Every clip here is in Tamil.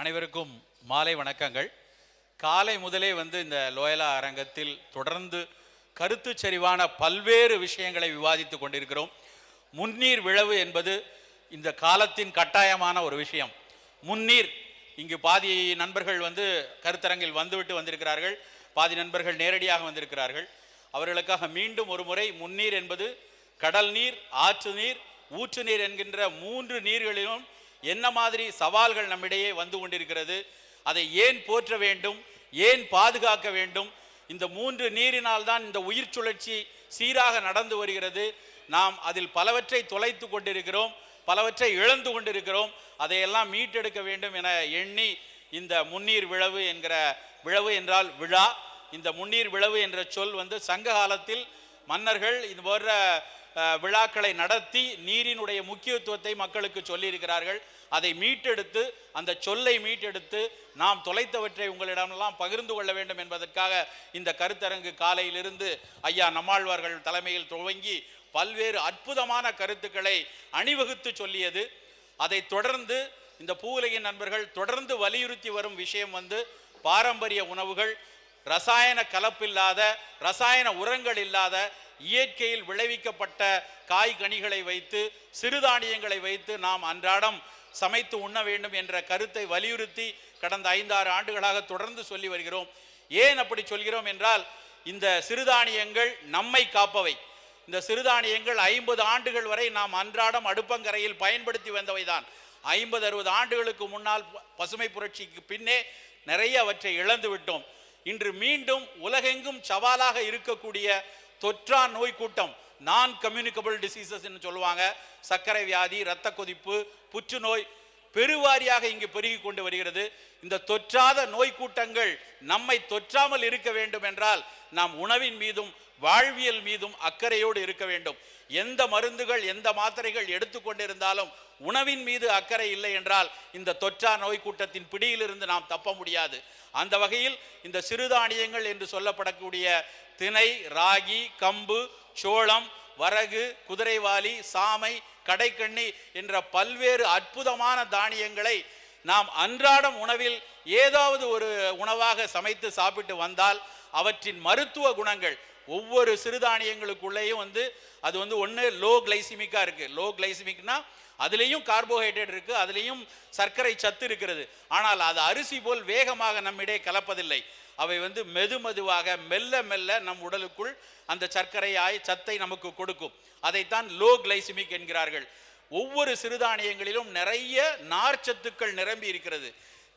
அனைவருக்கும் மாலை வணக்கங்கள். காலை முதலே வந்து இந்த லோயலா அரங்கத்தில் தொடர்ந்து கருத்து சரிவான பல்வேறு விஷயங்களை விவாதித்துக் கொண்டிருக்கிறோம். முன்னீர் விழவு என்பது இந்த காலத்தின் கட்டாயமான ஒரு விஷயம். முன்னீர் இங்கு பாதி நண்பர்கள் வந்து கருத்தரங்கில் வந்துவிட்டு வந்திருக்கிறார்கள். பாதி நண்பர்கள் நேரடியாக வந்திருக்கிறார்கள். அவர்களுக்காக மீண்டும் ஒரு முறை முன்னீர் என்பது கடல் நீர் ஆற்று நீர் ஊற்று நீர் என்கின்ற மூன்று நீர்களிலும் என்ன மாதிரி சவால்கள் நம்மிடையே வந்து கொண்டிருக்கிறது அதை ஏன் போற்ற வேண்டும் ஏன் பாதுகாக்க வேண்டும் இந்த மூன்று நீரினால் தான் இந்த உயிர் சுழற்சி சீராக நடந்து வருகிறது. நாம் அதில் பலவற்றை தொலைத்து கொண்டிருக்கிறோம் பலவற்றை இழந்து கொண்டிருக்கிறோம் அதையெல்லாம் மீட்டெடுக்க வேண்டும் என எண்ணி இந்த முன்னீர் விழவு என்கிற விழவு என்றால் விழா. இந்த முன்னீர் விழவு என்ற சொல் வந்து சங்க காலத்தில் மன்னர்கள் இது போன்ற விழாக்களை நடத்தி நீரினுடைய முக்கியத்துவத்தை மக்களுக்கு சொல்லியிருக்கிறார்கள். அதை மீட்டெடுத்து அந்த சொல்லை மீட்டெடுத்து நாம் தொலைத்தவற்றை உங்களிடமெல்லாம் பகிர்ந்து கொள்ள வேண்டும் என்பதற்காக இந்த கருத்தரங்கு காலையிலிருந்து ஐயா நம்மாழ்வார்கள் தலைமையில் துவங்கி பல்வேறு அற்புதமான கருத்துக்களை அணிவகுத்து சொல்லியது. அதை தொடர்ந்து இந்த பூவுலகின் நண்பர்கள் தொடர்ந்து வலியுறுத்தி வரும் விஷயம் வந்து பாரம்பரிய உணவுகள் ரசாயன கலப்பில்லாத ரசாயன உரங்கள் இல்லாத இயற்கையில் விளைவிக்கப்பட்ட காய் கனிகளை வைத்து சிறுதானியங்களை வைத்து நாம் அன்றாடம் சமைத்து உண்ண வேண்டும் என்ற கருத்தை வலியுறுத்தி கடந்த ஐந்தாறு ஆண்டுகளாக தொடர்ந்து சொல்லி வருகிறோம். ஏன் அப்படி சொல்கிறோம் என்றால் இந்த சிறுதானியங்கள் நம்மை காப்பவை. இந்த சிறுதானியங்கள் ஐம்பது ஆண்டுகள் வரை நாம் அன்றாடம் அடுப்பங்கரையில் பயன்படுத்தி வந்தவைதான். ஐம்பது அறுபது ஆண்டுகளுக்கு முன்னால் பசுமை புரட்சிக்கு பின்னே நிறைய அவற்றை இழந்து விட்டோம் இன்று மீண்டும் உலகெங்கும் சவாலாக இருக்கக்கூடிய தொற்றா நோய் கூட்டம் நான் கம்யூனிகபிள் டிசீசஸ் சொல்லுவாங்க. சர்க்கரை வியாதி இரத்த கொதிப்பு புற்றுநோய் பெருவாரியாக இங்கு பெருகி கொண்டு வருகிறது. இந்த தொற்றாத நோய் கூட்டங்கள் நம்மை தொற்றாமல் இருக்க வேண்டும் என்றால் நாம் உணவின் மீதும் வாழ்வியல் மீதும் அக்கறையோடு இருக்க வேண்டும். எந்த மருந்துகள் எந்த மாத்திரைகள் எடுத்துக்கொண்டிருந்தாலும் உணவின் மீது அக்கறை இல்லை என்றால் இந்த தொற்றா நோய் கூட்டத்தின் பிடியிலிருந்து நாம் தப்ப முடியாது. அந்த வகையில் இந்த சிறுதானியங்கள் என்று சொல்லப்படக்கூடிய திணை ராகி கம்பு சோளம் வரகு குதிரைவாலி சாமை கடைக்கண்ணி என்ற பல்வேறு அற்புதமான தானியங்களை நாம் அன்றாடம் உணவில் ஏதாவது ஒரு உணவாக சமைத்து சாப்பிட்டு வந்தால் அவற்றின் மருத்துவ குணங்கள் ஒவ்வொரு சிறுதானியங்களுக்குள்ளேயும் வந்து அது வந்து ஒன்று லோ கிளைசிமிக்காக இருக்குது லோ கிளைசிமிக்னா அதுலேயும் கார்போஹைட்ரேட் இருக்குது அதுலேயும் சர்க்கரை சத்து இருக்கிறது. ஆனால் அது அரிசி போல் வேகமாக நம்மிடையே கலப்பதில்லை. அவை வந்து மெது மெதுவாக மெல்ல மெல்ல நம் உடலுக்குள் அந்த சர்க்கரையாய் சத்தை நமக்கு கொடுக்கும். அதைத்தான் லோ கிளைசிமிக் என்கிறார்கள். ஒவ்வொரு சிறுதானியங்களிலும் நிறைய நார்ச்சத்துக்கள் நிரம்பி இருக்கிறது.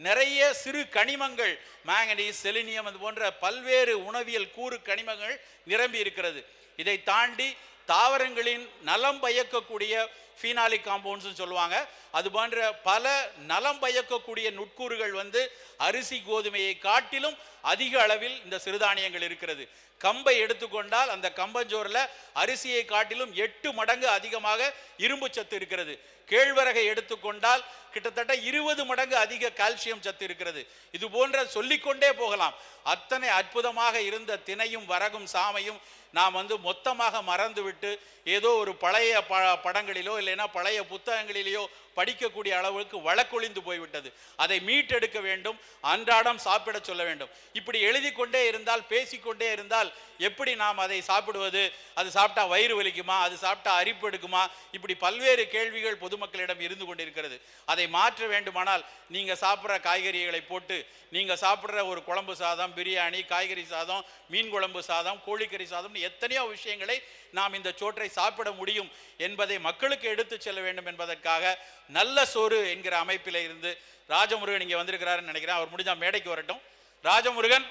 நிறைய சிறு கனிமங்கள் மேங்கனீஸ் செலினியம் அது போன்ற பல்வேறு உணவியல் கூறு கனிமங்கள் நிரம்பி இருக்கிறது. இதை தாண்டி தாவரங்களின் நலம் பயக்கக்கூடிய ஃபீனாலிக் காம்பவுண்ட்ஸ்னு சொல்லுவாங்க. அது போன்ற பல நலம் பயக்கக்கூடிய நுட்கூறுகள் வந்து அரிசி கோதுமையை காட்டிலும் அதிக அளவில் இந்த சிறுதானியங்கள் இருக்கிறது. கம்பை எடுத்துக்கொண்டால் அந்த கம்பஞ்சோறில் அரிசியை காட்டிலும் எட்டு மடங்கு அதிகமாக இரும்பு சத்து இருக்கிறது. கேழ்வரகை எடுத்துக்கொண்டால் கிட்டத்தட்ட இருபது மடங்கு அதிக கால்சியம் சத்து இருக்கிறது. இது போன்ற சொல்லிக்கொண்டே போகலாம். அத்தனை அற்புதமாக இருந்த தினையும் வரகும் சாமையும் நாம் வந்து மொத்தமாக மறந்துவிட்டு ஏதோ ஒரு பழைய ப படங்களிலோ இல்லைன்னா பழைய புத்தகங்களிலேயோ படிக்கக்கூடிய அளவுக்கு வழக்கொழிந்து போய்விட்டது. அதை மீட்டெடுக்க வேண்டும் அன்றாடம் சாப்பிட சொல்ல வேண்டும். இப்படி எழுதி கொண்டே இருந்தால் பேசிக்கொண்டே இருந்தால் எப்படி நாம் அதை சாப்பிடுவது? அது சாப்பிட்டா வயிறு வலிக்குமா? அது சாப்பிட்டா அரிப்பு எடுக்குமா? இப்படி பல்வேறு கேள்விகள் பொதுமக்களிடம் இருந்து கொண்டிருக்கிறது. அதை மாற்ற வேண்டுமானால் நீங்கள் சாப்பிட்ற காய்கறிகளை போட்டு நீங்கள் சாப்பிட்ற ஒரு குழம்பு சாதம் பிரியாணி காய்கறி சாதம் மீன் குழம்பு சாதம் கோழிக்கறி சாதம் எத்தனையோ விஷயங்களை நாம் இந்த சோற்றை சாப்பிட முடியும் என்பதை மக்களுக்கு எடுத்துச் செல்ல வேண்டும் என்பதற்காக நல்ல சோறு என்கிற அமைப்பில் இருந்து ராஜமுருகன் இங்கே வந்திருக்கிறாருன்னு நினைக்கிறேன். அவர் முடிஞ்சா மேடைக்கு வரட்டும். ராஜமுருகன்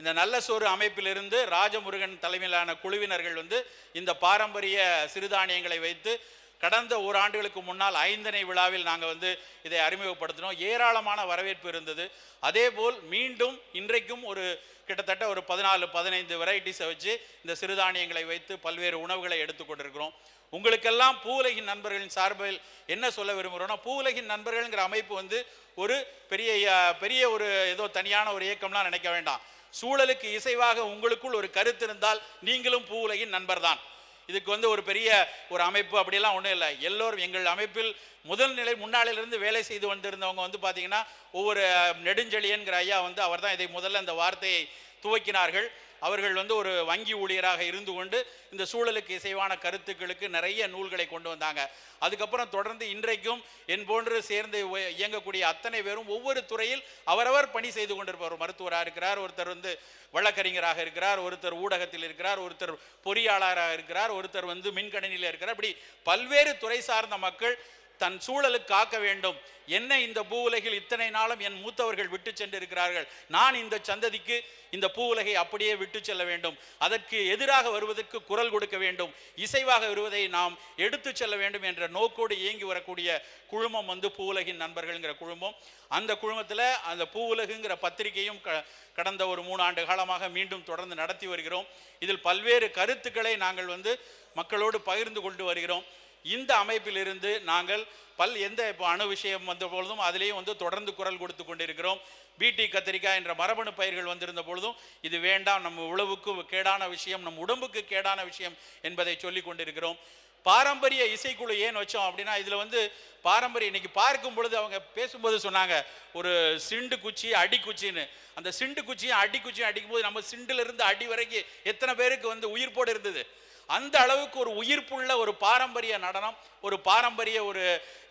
இந்த நல்ல சோறு அமைப்பிலிருந்து ராஜமுருகன் தலைமையிலான குழுவினர்கள் வந்து இந்த பாரம்பரிய சிறுதானியங்களை வைத்து கடந்த ஓராண்டுகளுக்கு முன்னால் ஐந்தனை விழாவில் நாங்கள் வந்து இதை அறிமுகப்படுத்தினோம். ஏராளமான வரவேற்பு இருந்தது. அதேபோல் மீண்டும் இன்றைக்கும் ஒரு கிட்டத்தட்ட ஒரு பதினாலு பதினைந்து வெரைட்டிஸை வச்சு இந்த சிறுதானியங்களை வைத்து பல்வேறு உணவுகளை எடுத்துக்கொண்டிருக்கிறோம் உங்களுக்கெல்லாம் பூவுலகின் நண்பர்களின் சார்பில் என்ன சொல்ல விரும்புகிறோன்னா பூவுலகின் நண்பர்கள்ங்கிற அமைப்பு வந்து ஒரு பெரிய பெரிய ஒரு ஏதோ தனியான ஒரு இயக்கம்லாம் நினைக்க வேண்டாம். சூழலுக்கு இசைவாக உங்களுக்குள் ஒரு கருத்து இருந்தால் நீங்களும் பூவுலகின் நண்பர்தான். இதுக்கு வந்து ஒரு பெரிய ஒரு அமைப்பு அப்படியெல்லாம் ஒன்றும் இல்லை. எல்லோரும் எங்கள் அமைப்பில் முதல் நிலை முன்னாளிலிருந்து வேலை செய்து வந்திருந்தவங்க வந்து பார்த்தீங்கன்னா ஒவ்வொரு நெடுஞ்செழியன்கிற ஐயா வந்து அவர் தான் இதை முதல்ல அந்த வார்த்தையை துவக்கினார்கள். அவர்கள் வந்து ஒரு வங்கி ஊழியராக இருந்து கொண்டு இந்த சூழலுக்கு இசைவான கருத்துக்களுக்கு நிறைய நூல்களை கொண்டு வந்தாங்க. அதுக்கப்புறம் தொடர்ந்து இன்றைக்கும் என் போன்று சேர்ந்து இயங்கக்கூடிய அத்தனை பேரும் ஒவ்வொரு துறையில் அவரவர் பணி செய்து கொண்டிருப்பார் மருத்துவராக இருக்கிறார் ஒருத்தர் வந்து வழக்கறிஞராக இருக்கிறார் ஒருத்தர் ஊடகத்தில் இருக்கிறார் ஒருத்தர் பொறியாளராக இருக்கிறார் ஒருத்தர் வந்து மின்கணினியில் இருக்கிறார். இப்படி பல்வேறு துறை சார்ந்த மக்கள் தன் சூழலுக்கு காக்க வேண்டும். என்ன இந்த பூ உலகில் இத்தனை நாளும் என் மூத்தவர்கள் விட்டு சென்றிருக்கிறார்கள். நான் இந்த சந்ததிக்கு இந்த பூ உலகை அப்படியே விட்டு செல்ல வேண்டும். அதற்கு எதிராக வருவதற்கு குரல் கொடுக்க வேண்டும். இசைவாக வருவதை நாம் எடுத்து செல்ல வேண்டும் என்ற நோக்கோடு இயங்கி வரக்கூடிய குழுமம் வந்து பூ உலகின் நண்பர்கள்ங்கிற குழுமம். அந்த குழுமத்தில் அந்த பூ உலகுங்கிற பத்திரிகையும் க கடந்த ஒரு மூணு ஆண்டு காலமாக மீண்டும் தொடர்ந்து நடத்தி வருகிறோம். இதில் பல்வேறு கருத்துக்களை நாங்கள் வந்து மக்களோடு பகிர்ந்து கொண்டு வருகிறோம். இந்த அமைப்பிலிருந்து நாங்கள் பல் எந்த இப்போ அணு விஷயம் வந்த பொழுதும் அதிலேயும் வந்து தொடர்ந்து குரல் கொடுத்து கொண்டிருக்கிறோம். பிடி கத்திரிக்காய் என்ற மரபணு பயிர்கள் வந்திருந்த பொழுதும் இது வேண்டாம் நம்ம உழவுக்கு கேடான விஷயம் நம் உடம்புக்கு கேடான விஷயம் என்பதை சொல்லி கொண்டிருக்கிறோம். பாரம்பரிய இசைக்குழு ஏன் வச்சோம் அப்படின்னா இதில் வந்து பாரம்பரிய இன்னைக்கு பார்க்கும் பொழுது அவங்க பேசும்போது சொன்னாங்க ஒரு சிண்டு குச்சி அடி குச்சின்னு. அந்த சிண்டு குச்சியும் அடி குச்சியும் அடிக்கும்போது நம்ம சிண்டுல இருந்து அடி வரைக்கும் எத்தனை பேருக்கு வந்து உயிர்ப்போடு இருந்தது? அந்த அளவுக்கு ஒரு உயிர்ப்புள்ள ஒரு பாரம்பரிய நடனம் ஒரு பாரம்பரிய ஒரு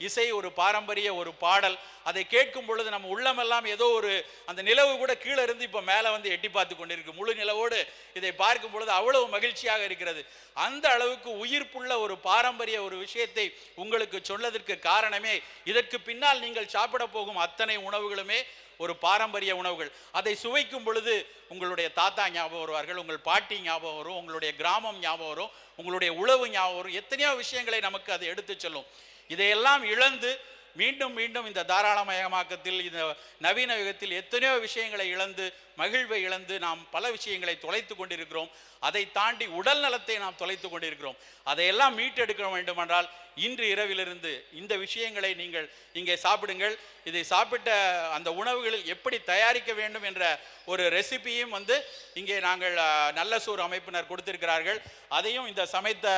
இசை ஒரு பாரம்பரிய ஒரு பாடல். அதை கேட்கும் பொழுது நம்ம உள்ளமெல்லாம் ஏதோ ஒரு அந்த நிலவு கூட கீழே இருந்து இப்போ மேலே வந்து எட்டி பார்த்து கொண்டிருக்கு. முழு நிலவோடு இதை பார்க்கும் பொழுது அவ்வளவு மகிழ்ச்சியாக இருக்கிறது. அந்த அளவுக்கு உயிர்ப்புள்ள ஒரு பாரம்பரிய ஒரு விஷயத்தை உங்களுக்கு சொன்னதற்கு காரணமே இதற்கு பின்னால் நீங்கள் சாப்பிட போகும் அத்தனை உணவுகளுமே ஒரு பாரம்பரிய உணவுகள். அதை சுவைக்கும் பொழுது உங்களுடைய தாத்தா ஞாபகம் வருவார்கள் உங்கள் பாட்டி ஞாபகம் வரும் உங்களுடைய கிராமம் ஞாபகம் வரும் உங்களுடைய உழவு ஞாபகம் வரும். எத்தனையோ விஷயங்களை நமக்கு அது எடுத்துச் சொல்லும். இதையெல்லாம் இழந்து மீண்டும் மீண்டும் இந்த தாராளமயமாக்கத்தில் இந்த நவீன யுகத்தில் எத்தனையோ விஷயங்களை இழந்து மகிழ்வை இழந்து நாம் பல விஷயங்களை தொலைத்து கொண்டிருக்கிறோம். அதை தாண்டி உடல் நலத்தை நாம் தொலைத்து கொண்டிருக்கிறோம். அதையெல்லாம் மீட்டெடுக்க வேண்டுமென்றால் இன்று இரவிலிருந்து இந்த விஷயங்களை நீங்கள் இங்கே சாப்பிடுங்கள். இதை சாப்பிட்ட அந்த உணவுகளில் எப்படி தயாரிக்க வேண்டும் என்ற ஒரு ரெசிபியும் வந்து இங்கே நாங்கள் நல்ல சூர் அமைப்பினர் கொடுத்திருக்கிறார்கள். அதையும் இந்த சமைத்த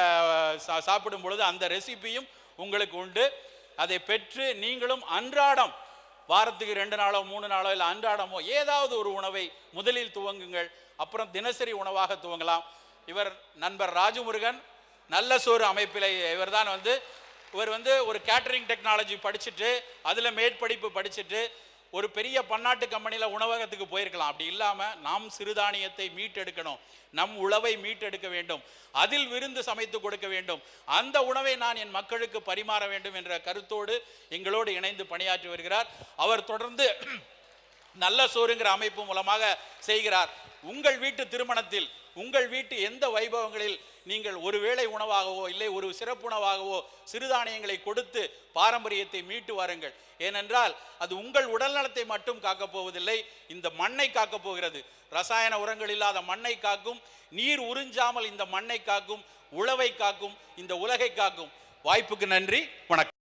சா- சாப்பிடும் பொழுது அந்த ரெசிபியும் உங்களுக்கு உண்டு. அதை பெற்று நீங்களும் அன்றாடம் வாரத்துக்கு ரெண்டு நாளோ மூணு நாளோ இல்லை அன்றாடமோ ஏதாவது ஒரு உணவை முதலில் துவங்குங்கள் அப்புறம் தினசரி உணவாக துவங்கலாம். இவர் நண்பர் ராஜமுருகன் நல்ல சோறு அமைப்பில் இவர்தான் வந்து இவர் வந்து ஒரு கேட்டரிங் டெக்னாலஜி படிச்சுட்டு அதில் மேற்படிப்பு படிச்சுட்டு ஒரு பெரிய பன்னாட்டு கம்பெனியில் உணவகத்துக்கு போயிருக்கலாம். அப்படி இல்லாமல் நாம் சிறுதானியத்தை மீட்டெடுக்கணும். நம் உழவை மீட்டெடுக்க வேண்டும். அதில் விருந்து சமைத்து கொடுக்க வேண்டும். அந்த உணவை நான் என் மக்களுக்கு பரிமாற வேண்டும் என்ற கருத்தோடு எங்களோடு இணைந்து பணியாற்றி வருகிறார். அவர் தொடர்ந்து நல்ல சோறுங்கிற அமைப்பு மூலமாக செய்கிறார். உங்கள் வீட்டு திருமணத்தில் உங்கள் வீட்டு எந்த வைபவங்களில் நீங்கள் ஒரு வேளை உணவாகவோ இல்லை ஒரு சிறப்புணவாகவோ சிறுதானியங்களை கொடுத்து பாரம்பரியத்தை மீட்டு வாருங்கள். ஏனென்றால் அது உங்கள் உடல் நலத்தை மட்டும் காக்கப் போவதில்லை இந்த மண்ணை காக்கப் போகிறது. ரசாயன உரங்கள் இல்லாத மண்ணை காக்கும் நீர் உறிஞ்சாமல் இந்த மண்ணை காக்கும் உழவை காக்கும் இந்த உலகை காக்கும். வாய்ப்புக்கு நன்றி வணக்கம்.